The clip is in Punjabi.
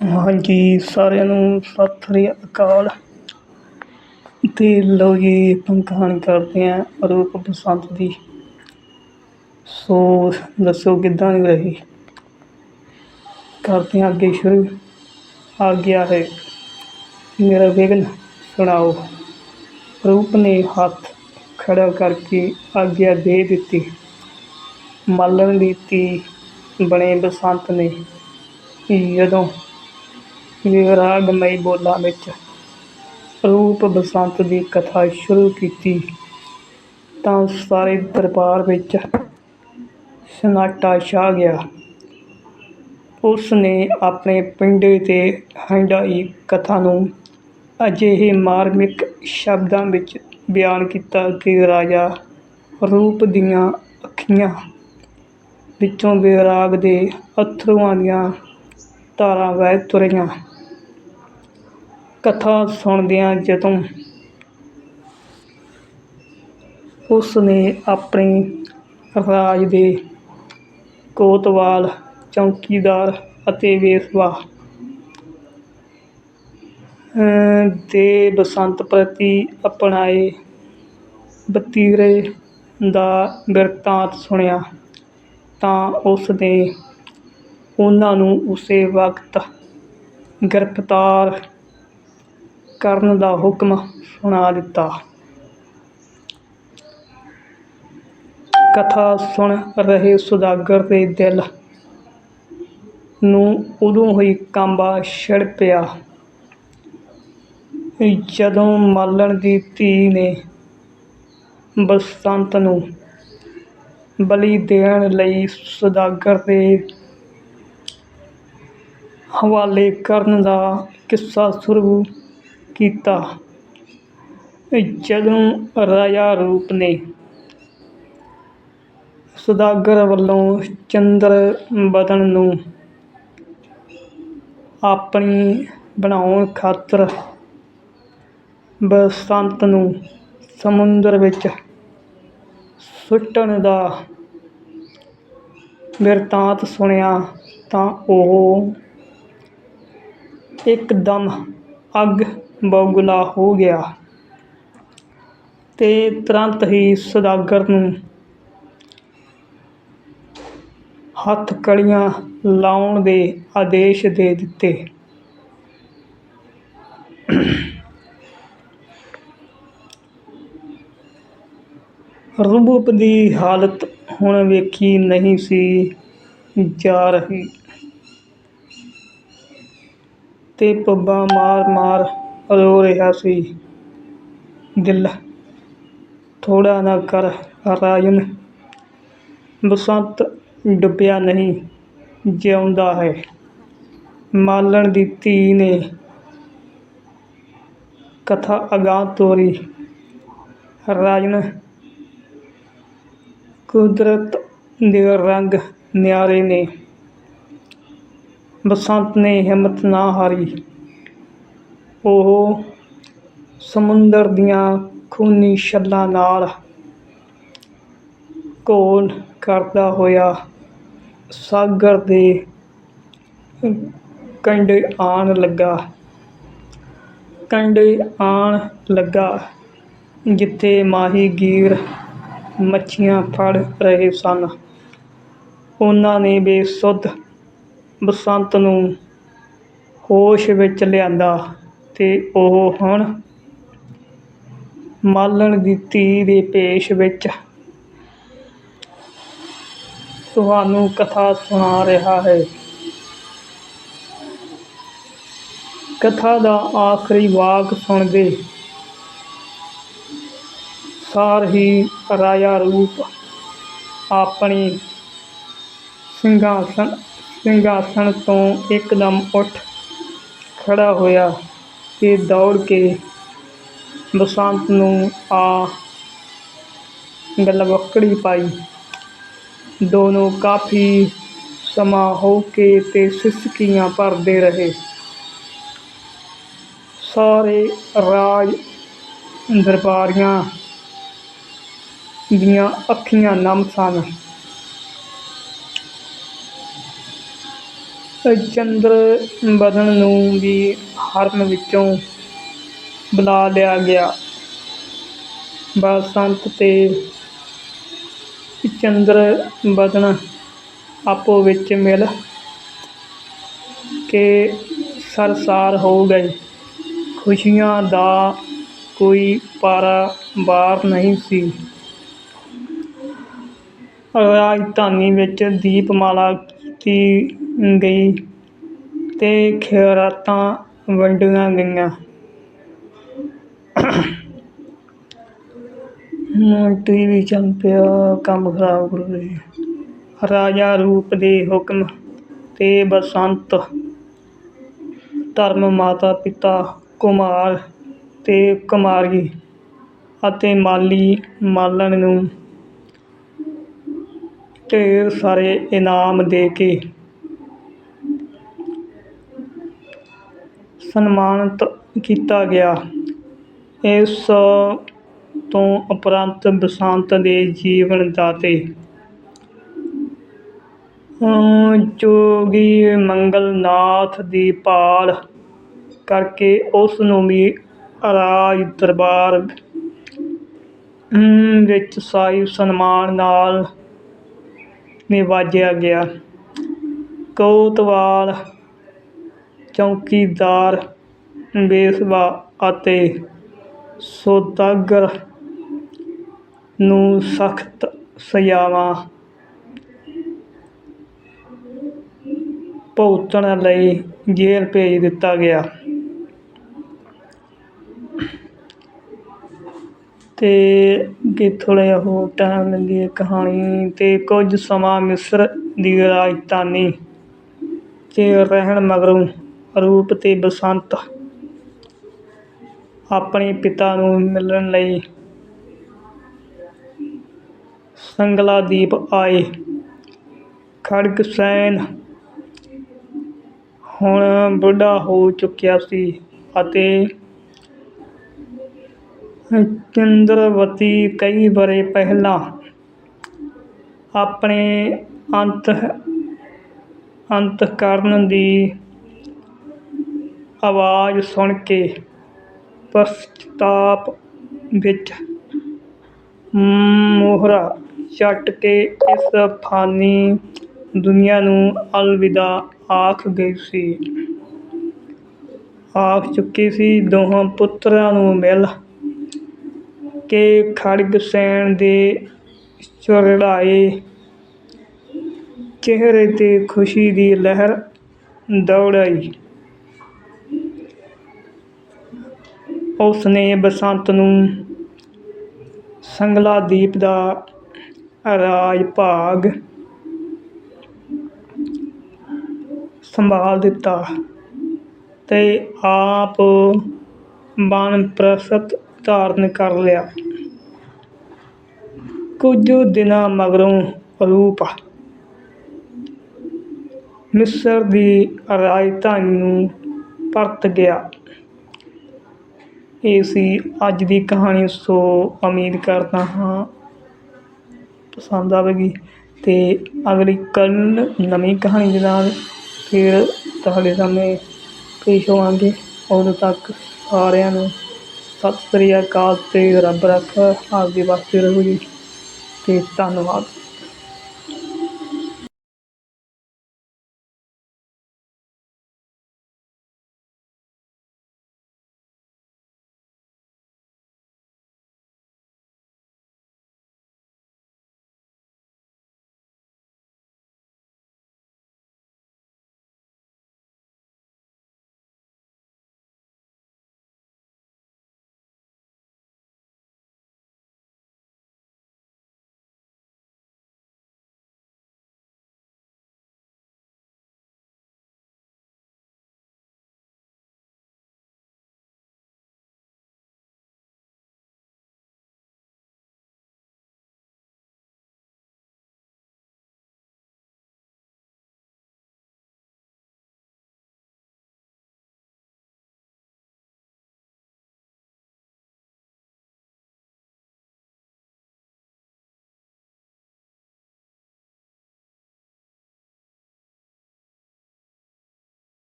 ਹਾਂਜੀ, ਸਾਰਿਆਂ ਨੂੰ ਸਤਿ ਸ੍ਰੀ ਅਕਾਲ। ਤੇ ਲਓ ਜੀ, ਆਪਾਂ ਕਹਾਣੀ ਕਰਦੇ ਹਾਂ ਅਰੂਪ ਬਸੰਤ ਦੀ। ਸੋ ਦੱਸੋ, ਕਿੱਦਾਂ ਦੀ ਰਹੀ? ਕਰਦੇ ਹਾਂ ਅੱਗੇ ਸ਼ੁਰੂ। ਆ ਗਿਆ ਹੈ। ਮੇਰਾ ਵਿਘਨ ਸੁਣਾਓ। ਰੂਪ ਨੇ ਹੱਥ ਖੜਾ ਕਰਕੇ ਆਗਿਆ ਦੇ ਦਿੱਤੀ। ਮਾਲਣ ਦੀ ਧੀ ਬਣੇ ਬਸੰਤ ਨੇ। ਜਦੋਂ ਵਿਰਾਗਮਈ ਬੋਲਾਂ ਵਿੱਚ ਰੂਪ ਬਸੰਤ ਦੀ ਕਥਾ ਸ਼ੁਰੂ ਕੀਤੀ। ਤਾਂ ਸਾਰੇ ਦਰਬਾਰ ਵਿੱਚ ਸਨਾਟਾ ਛਾ ਗਿਆ। ਉਸ ਨੇ ਆਪਣੇ ਪਿੰਡੇ ਤੇ ਹੰਡਾਈ ਕਥਾ ਨੂੰ ਅਜਿਹੇ ਮਾਰਮਿਕ ਸ਼ਬਦਾਂ ਵਿੱਚ ਬਿਆਨ ਕੀਤਾ ਕਿ ਰਾਜਾ ਰੂਪ ਦੀਆਂ ਅੱਖੀਆਂ ਵਿੱਚੋਂ ਵਿਰਾਗ ਦੇ ਅਥਰੂਆਂ ਦੀਆਂ ਧਾਰਾਂ ਵਹਿ ਤੁਰੀਆਂ। ਕਥਾ ਸੁਣਦਿਆਂ ਜਦੋਂ ਉਸ ਨੇ ਆਪਣੀ ਰਾਜ ਦੇ ਕੋਤਵਾਲ, ਚੌਕੀਦਾਰ ਅਤੇ ਵੇਸਵਾ ਦੇ ਬਸੰਤ ਪ੍ਰਤੀ ਅਪਣਾਏ ਵਤੀਰੇ ਦਾ ਬਿਰਤਾਂਤ ਸੁਣਿਆ ਤਾਂ ਉਸ ਨੇ ਉਹਨਾਂ ਨੂੰ ਉਸੇ ਵਕਤ ਗ੍ਰਿਫਤਾਰ ਕਰਨ ਦਾ ਹੁਕਮ ਸੁਣਾ ਦਿੱਤਾ। ਕਥਾ ਸੁਣ ਰਹੇ ਸੁਦਾਗਰ ਦੇ ਦਿਲ ਨੂੰ ਉਦੋਂ ਹੀ ਕਾਂਬਾ ਛਿੜ ਪਿਆ। ਜਦੋਂ ਮਾਲਣ ਦੀ ਧੀ ਨੇ ਬਸੰਤ ਨੂੰ ਬਲੀ ਦੇਣ ਲਈ ਸੁਦਾਗਰ ਦੇ ਹਵਾਲੇ ਕਰਨ ਦਾ ਕਿੱਸਾ ਸ਼ੁਰੂ ਕੀਤਾ। ਜਦੋਂ ਰਾਜਾ ਰੂਪ ਨੇ ਸੁਦਾਗਰ ਵੱਲੋਂ ਚੰਦਰ ਬਦਨ ਨੂੰ ਆਪਣੀ ਬਣਾਉਣ ਖਾਤਰ ਬਸੰਤ ਨੂੰ ਸਮੁੰਦਰ ਵਿੱਚ ਸੁੱਟਣ ਦਾ ਬਿਰਤਾਂਤ ਸੁਣਿਆ ਤਾਂ ਉਹ ਇੱਕਦਮ ਅੱਗ ਬਬੂਲਾ ਹੋ ਗਿਆ। ਤੇ ਤੁਰੰਤ ਹੀ ਸੁਦਾਗਰ ਨੂੰ ਹੱਥ ਕੜੀਆਂ ਲਾਉਣ ਦੇ ਆਦੇਸ਼ ਦੇ ਦਿੱਤੇ। ਰੂਪ ਦੀ ਹਾਲਤ ਹੁਣ ਵੇਖੀ ਨਹੀਂ ਸੀ ਜਾ ਰਹੀ। ਤੇ ਪੱਬਾਂ ਮਾਰ ਮਾਰ ਰੋ ਰਿਹਾ ਸੀ। ਦਿਲ ਥੋੜਾ ਨਾ ਕਰ ਰਾਜਨ। ਬਸੰਤ ਡੁੱਬਿਆ ਨਹੀਂ, ਜਿਉਂਦਾ ਹੈ। ਮਾਲਣ ਦੀ ਧੀ ਨੇ ਕਥਾ ਅਗਾਂਹ ਤੋਰੀ। ਰਾਜਨ ਕੁਦਰਤ ਦੇ ਰੰਗ ਨਿਆਰੇ ਨੇ। ਬਸੰਤ ਨੇ ਹਿੰਮਤ ਨਾ ਹਾਰੀ। ਉਹ ਸਮੁੰਦਰ ਦੀਆਂ ਖੂਨੀ ਛੱਲਾਂ ਨਾਲ ਘੋਲ ਕਰਦਾ ਹੋਇਆ ਸਾਗਰ ਦੇ ਕੰਢੇ ਆਣ ਲੱਗਾ। ਕੰਢੇ ਆਣ ਲੱਗਾ ਜਿੱਥੇ ਮਾਹੀਗੀਰ ਮੱਛੀਆਂ ਫੜ ਰਹੇ ਸਨ। ਉਹਨਾਂ ਨੇ ਬੇਸੁੱਧ ਬਸੰਤ ਨੂੰ ਹੋਸ਼ ਵਿੱਚ ਲਿਆਂਦਾ। ਤੇ ਉਹ ਹੁਣ ਮਾਲਣ ਦੀ ਧੀ ਦੇ ਪੇਸ਼ ਵਿੱਚ ਤੁਹਾਨੂੰ ਕਥਾ ਸੁਣਾ ਰਿਹਾ ਹੈ। ਕਥਾ ਦਾ ਆਖਰੀ ਵਾਕ ਸੁਣਦੇ ਸਾਰ ਹੀ ਰਾਜਾ ਰੂਪ ਆਪਣੀ ਸਿੰਘਾਸਣ ਸਿੰਘਾਸਣ ਤੋਂ ਇੱਕਦਮ ਉੱਠ ਖੜਾ ਹੋਇਆ। ਤੇ ਦੌੜ ਕੇ ਬਸੰਤ ਨੂੰ ਆ ਗਲਵੱਕੜੀ ਪਾਈ। ਦੋਨੋਂ ਕਾਫੀ ਸਮਾਂ ਹੋ ਕੇ ਅਤੇ ਸਿਸਕੀਆਂ ਭਰਦੇ ਰਹੇ। ਸਾਰੇ ਰਾਜ ਦਰਬਾਰੀਆਂ ਦੀਆਂ ਅੱਖੀਆਂ ਨਮ ਸਨ। ਚੰਦਰ ਬਦਨ ਨੂੰ ਵੀ ਹਰਨ ਵਿੱਚੋਂ ਬੁਲਾ ਲਿਆ ਗਿਆ। ਬਸੰਤ ਤੇ ਚੰਦਰ ਬਦਨ ਆਪੋ ਵਿੱਚ ਮਿਲ ਕੇ ਸਰਸਾਰ ਹੋ ਗਏ। ਖੁਸ਼ੀਆਂ ਦਾ ਕੋਈ ਪਾਰਾ ਪਾਰਾਵਾਰ ਨਹੀਂ ਸੀ। ਰਾਜਧਾਨੀ ਵਿੱਚ ਦੀਪਮਾਲਾ ਕੀਤੀ ਗਈ ਅਤੇ ਖੈਰਾਤਾਂ ਵੰਡੀਆਂ ਗਈਆਂ। ਹੁਣ ਟੀਵੀ ਚੱਲ ਪਿਆ ਕੰਮ ਖਰਾਬ ਕਰ। ਰਹੀ ਰਾਜਾ ਰੂਪ ਦੇ ਹੁਕਮ ਤੇ ਬਸੰਤ ਧਰਮ ਮਾਤਾ ਪਿਤਾ ਕੁਮਾਰ ਅਤੇ ਕੁਮਾਰੀ ਅਤੇ ਮਾਲੀ ਮਾਲਣ ਨੂੰ ਢੇਰ ਸਾਰੇ ਇਨਾਮ ਦੇ ਕੇ ਸਨਮਾਨਿਤ ਕੀਤਾ ਗਿਆ। ਇਸ ਤੋਂ ਉਪਰੰਤ ਬਸੰਤ ਦੇ ਜੀਵਨ ਦਾਤੇ। ਅਮ ਜੋਗੀ ਮੰਗਲ ਨਾਥ ਦੀ ਭਾਲ ਕਰਕੇ ਉਸ ਨੂੰ ਵੀ ਰਾਜ ਦਰਬਾਰ ਵਿੱਚ ਸਾਈ ਸਨਮਾਨ ਨਾਲ ਨਿਵਾਜਿਆ ਗਿਆ। ਕੋਤਵਾਲ ਚੌਕੀਦਾਰ ਬੇਸਵਾ ਅਤੇ ਸੌਦਾਗਰ ਨੂੰ ਸਖਤ ਸਜ਼ਾਵਾਂ ਭੁਗਤਣ ਲਈ ਜੇਲ੍ਹ ਭੇਜ ਦਿੱਤਾ ਗਿਆ। ਅਤੇ ਅੱਗੇ ਥੋੜ੍ਹਾ ਜਿਹਾ ਹੋਰ ਟਾਈਮ ਲੈਂਦੀ ਹੈ ਕਹਾਣੀ ਅਤੇ ਕੁਝ ਸਮਾਂ ਮਿਸਰ ਦੀ ਰਾਜਧਾਨੀ 'ਚ ਰਹਿਣ ਮਗਰੋਂ ਰੂਪ ਅਤੇ ਬਸੰਤ ਆਪਣੇ ਪਿਤਾ ਨੂੰ ਮਿਲਣ ਲਈ ਸੰਗਲਾਦੀਪ ਆਏ। ਖੜਗਸੈਨ ਹੁਣ ਬੁੱਢਾ ਹੋ ਚੁੱਕਿਆ ਸੀ ਅਤੇ ਚੰਦਰਵਤੀ ਕਈ ਵਰ੍ਹੇ ਪਹਿਲਾਂ ਆਪਣੇ ਅੰਤ ਅੰਤ ਕਰਨ ਦੀ ਆਵਾਜ਼ ਸੁਣ ਕੇ ਪਛਤਾਪ ਵਿੱਚ ਮੋਹਰਾ ਚੱਟ ਕੇ ਇਸ ਫਾਨੀ ਦੁਨੀਆ ਨੂੰ ਅਲਵਿਦਾ ਆਖ ਗਈ ਸੀ। ਆਖ ਚੁੱਕੀ ਸੀ, ਦੋਹਾਂ ਪੁੱਤਰਾਂ ਨੂੰ ਮਿਲ ਕੇ ਖੜਗ ਖੜਗਸੈਨ ਦੇ ਚੜ੍ਹਾਏ ਚਿਹਰੇ ਤੇ ਖੁਸ਼ੀ ਦੀ ਲਹਿਰ ਦੌੜਾਈ। ਉਸ ਨੇ ਬਸੰਤ ਨੂੰ ਸੰਗਲਾਦੀਪ ਦਾ ਰਾਜ ਭਾਗ ਸੰਭਾਲ ਦਿੱਤਾ ਤੇ ਆਪ ਵਾਨਪ੍ਰਸਥ ਧਾਰਨ ਕਰ ਲਿਆ। ਕੁਝ ਦਿਨਾਂ ਮਗਰੋਂ ਰੂਪ ਮਿਸਰ ਦੀ ਰਾਜਧਾਨੀ ਨੂੰ ਪਰਤ ਗਿਆ। ਇਹ ਸੀ ਅੱਜ ਦੀ ਕਹਾਣੀ ਸੋ ਉਮੀਦ ਕਰਦਾ ਹਾਂ ਪਸੰਦ ਆਵੇਗੀ। ਤੇ ਅਗਲੀ ਕੱਲ ਨਵੀਂ ਕਹਾਣੀ ਦੇ ਨਾਲ ਫਿਰ ਤੁਹਾਡੇ ਸਾਹਮਣੇ ਪੇਸ਼ ਹੋਵਾਂਗੇ। ਉਦੋਂ ਤੱਕ ਸਾਰਿਆਂ ਨੂੰ ਸਤਿ ਸ੍ਰੀ ਅਕਾਲ ਤੇ ਰੱਬ ਰੱਖ, ਆਪਦੇ ਵਾਸਤੇ ਰਹੋ ਜੀ। ਤੇ ਧੰਨਵਾਦ।